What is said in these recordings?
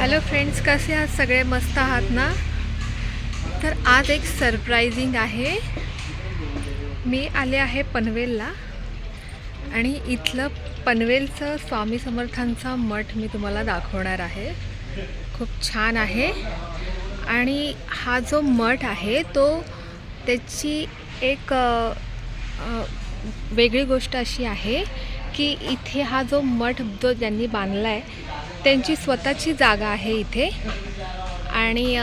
Hello friends कसे आहात? सगळे मस्त आहात ना? तर आज एक सरप्रायझिंग आहे. मी आले आहे पनवेलला. आणि इथलं पनवेलचं स्वामी समर्थांचा मठ मी तुम्हाला दाखवणार आहे. खूप छान आहे. आणि हा जो मठ आहे तो त्याची एक वेगळी गोष्ट अशी आहे की इथे हा जो मठ जो ज्यांनी बांधला आहे त्यांची स्वतःची जागा आहे इथे. आणि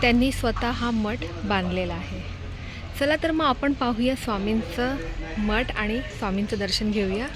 त्यांनी स्वतः हा मठ बांधलेला आहे. चला तर मग आपण पाहूया स्वामींचं मठ आणि स्वामींचं दर्शन घेऊया.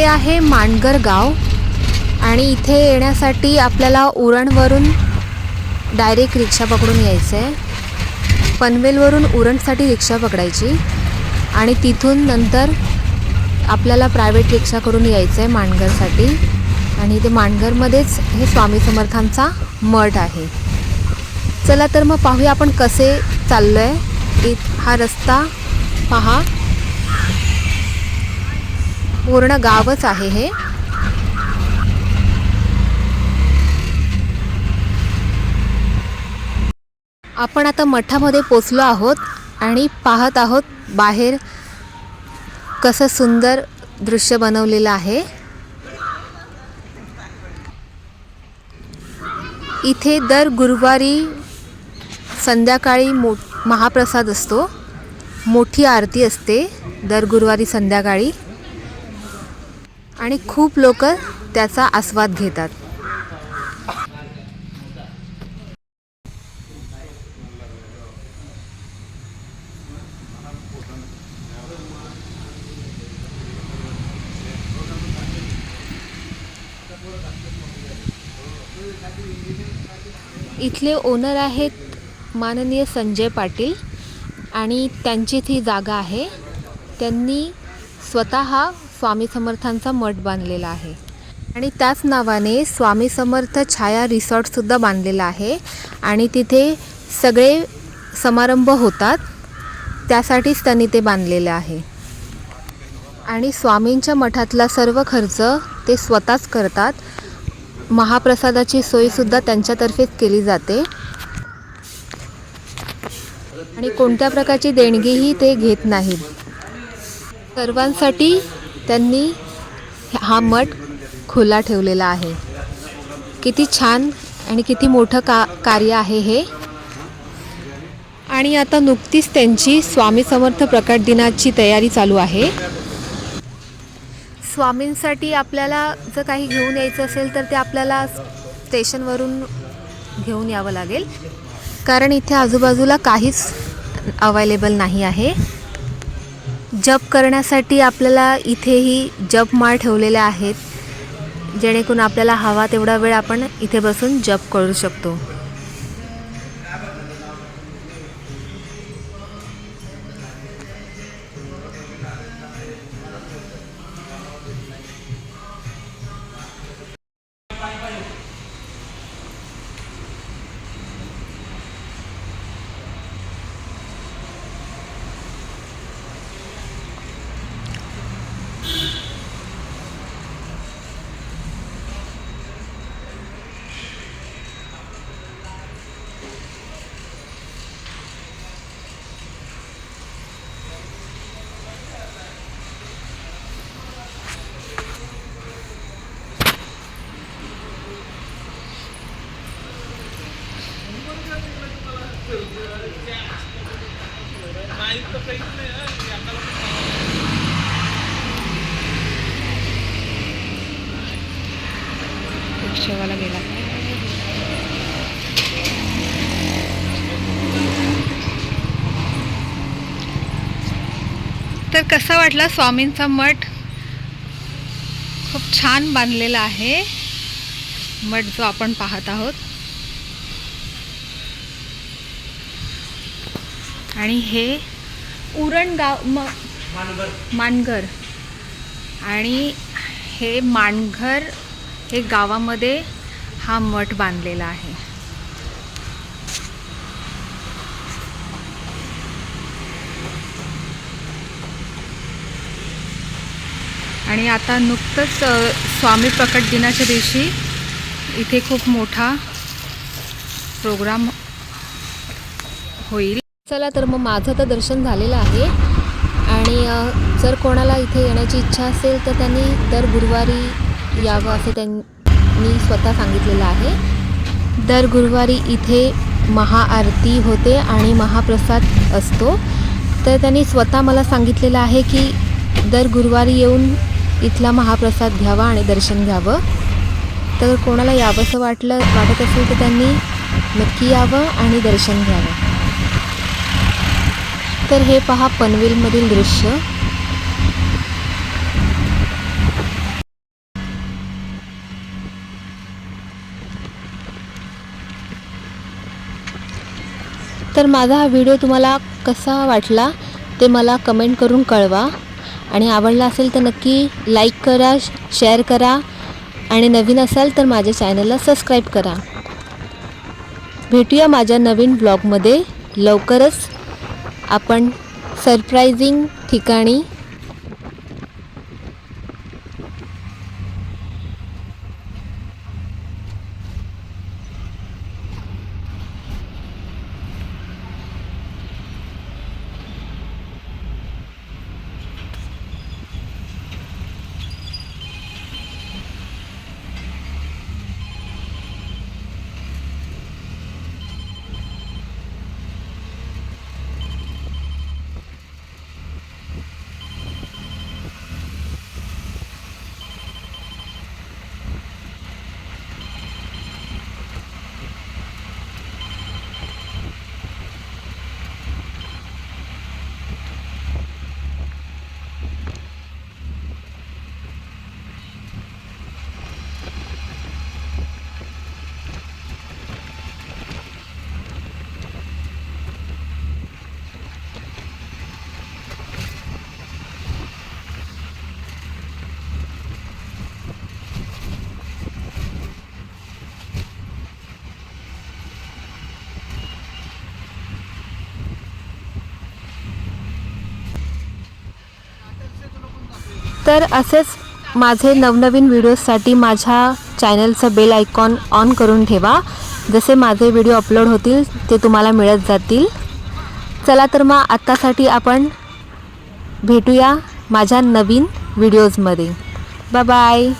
हे आहे मांडगर गाव. आणि इथे येण्यासाठी आपल्याला उरणवरून डायरेक्ट रिक्षा पकडून यायचं आहे पनवेलवरून उरणसाठी रिक्षा पकडायची. आणि तिथून नंतर आपल्याला प्रायव्हेट रिक्षा करून यायचं आहे मांडगरसाठी. आणि इथे मांडगरमध्येच हे स्वामी समर्थांचा मठ आहे. चला तर मग पाहूया आपण कसे चाललो आहे हा रस्ता पहा. पूर्ण गावच आहे हे. आपण आता मठामध्ये पोचलो आहोत आणि पाहत आहोत बाहेर कसं सुंदर दृश्य बनवलेलं आहे. इथे दर गुरुवारी संध्याकाळी मो महाप्रसाद असतो. मोठी आरती असते दर गुरुवारी संध्याकाळी. आणि खूप लोक त्याचा आस्वाद घेतात. इथले ओनर आहेत माननीय संजय पाटील आणि त्यांची ती जागा आहे. त्यांनी स्वतः स्वामी समर्थांचा मठ बांधलेला आहे. आणि त्याच नावाने स्वामी समर्थ छाया रिसॉर्टसुद्धा बांधलेला आहे. आणि तिथे सगळे समारंभ होतात. त्यासाठीच त्यांनी ते बांधलेलं आहे. आणि स्वामींच्या मठातला सर्व खर्च ते स्वतःच करतात. महाप्रसादाची सोयसुद्धा त्यांच्यातर्फेच केली जाते. आणि कोणत्या प्रकारची देणगीही ते घेत नाहीत. सर्वांसाठी त्यांनी हा मठ खुला ठेवलेला आहे. किती छान आणि किती मोठं का कार्य आहे हे. आणि आता नुकतीच त्यांची स्वामी समर्थ प्रकट दिनाची तयारी चालू आहे. स्वामींसाठी आपल्याला जर काही घेऊन यायचं असेल तर ते आपल्याला स्टेशनवरून घेऊन यावं लागेल. कारण इथे आजूबाजूला काहीच अवेलेबल नाही आहे. जप करण्यासाठी आपल्याला इथेही जप माळ ठेवलेल्या आहेत. जेणेकरून आपल्याला हवा तेवढा वेळ आपण इथे बसून जप करू शकतो. तर कसा वाटला स्वामींचा मठ? खूप छान बांधलेला आहे. मठ जो आपण पाहत आहोत. आणि हे उरण गाव म मानघर. आणि हे मानघर हे गावामध्ये हा मठ बांधलेला आहे. आणि आता नुकतंच स्वामी प्रकट दिनाच्या दिवशी इथे खूप मोठा प्रोग्राम होईल. चला तर मग माझं तर दर्शन झालेलं आहे. आणि जर कोणाला इथे येण्याची इच्छा असेल तर त्यांनी दर गुरुवारी यावं असं त्यांनी स्वतः सांगितलेलं आहे. दर गुरुवारी इथे महाआरती होते आणि महाप्रसाद असतो. तर त्यांनी स्वतः मला सांगितलेलं आहे की दर गुरुवारी येऊन इथला महाप्रसाद घ्यावा आणि दर्शन घ्यावं. तर कोणाला यावंसं वाटलं वाटत असेल तर त्यांनी नक्की यावं आणि दर्शन घ्यावं. तर हे पहा पनवेलमधील दृश्य. तर माझा हा व्हिडिओ तुम्हाला कसा वाटला ते मला कमेंट करून कळवा. आणि आवडला असेल तर नक्की लाईक करा शेअर करा. आणि नवीन असाल तर माझ्या चॅनलला सबस्क्राईब करा. भेटूया माझ्या नवीन ब्लॉगमध्ये लवकरच आपण सरप्रायझिंग ठिकाणी तर असेच माझे नवनवीन व्हिडिओजसाठी माझ्या चॅनलचं बेल आयकॉन ऑन करून ठेवा. जसे माझे व्हिडिओ अपलोड होतील ते तुम्हाला मिळत जातील. चला तर मग आत्तासाठी आपण भेटूया माझ्या नवीन व्हिडिओजमध्ये. Bye bye.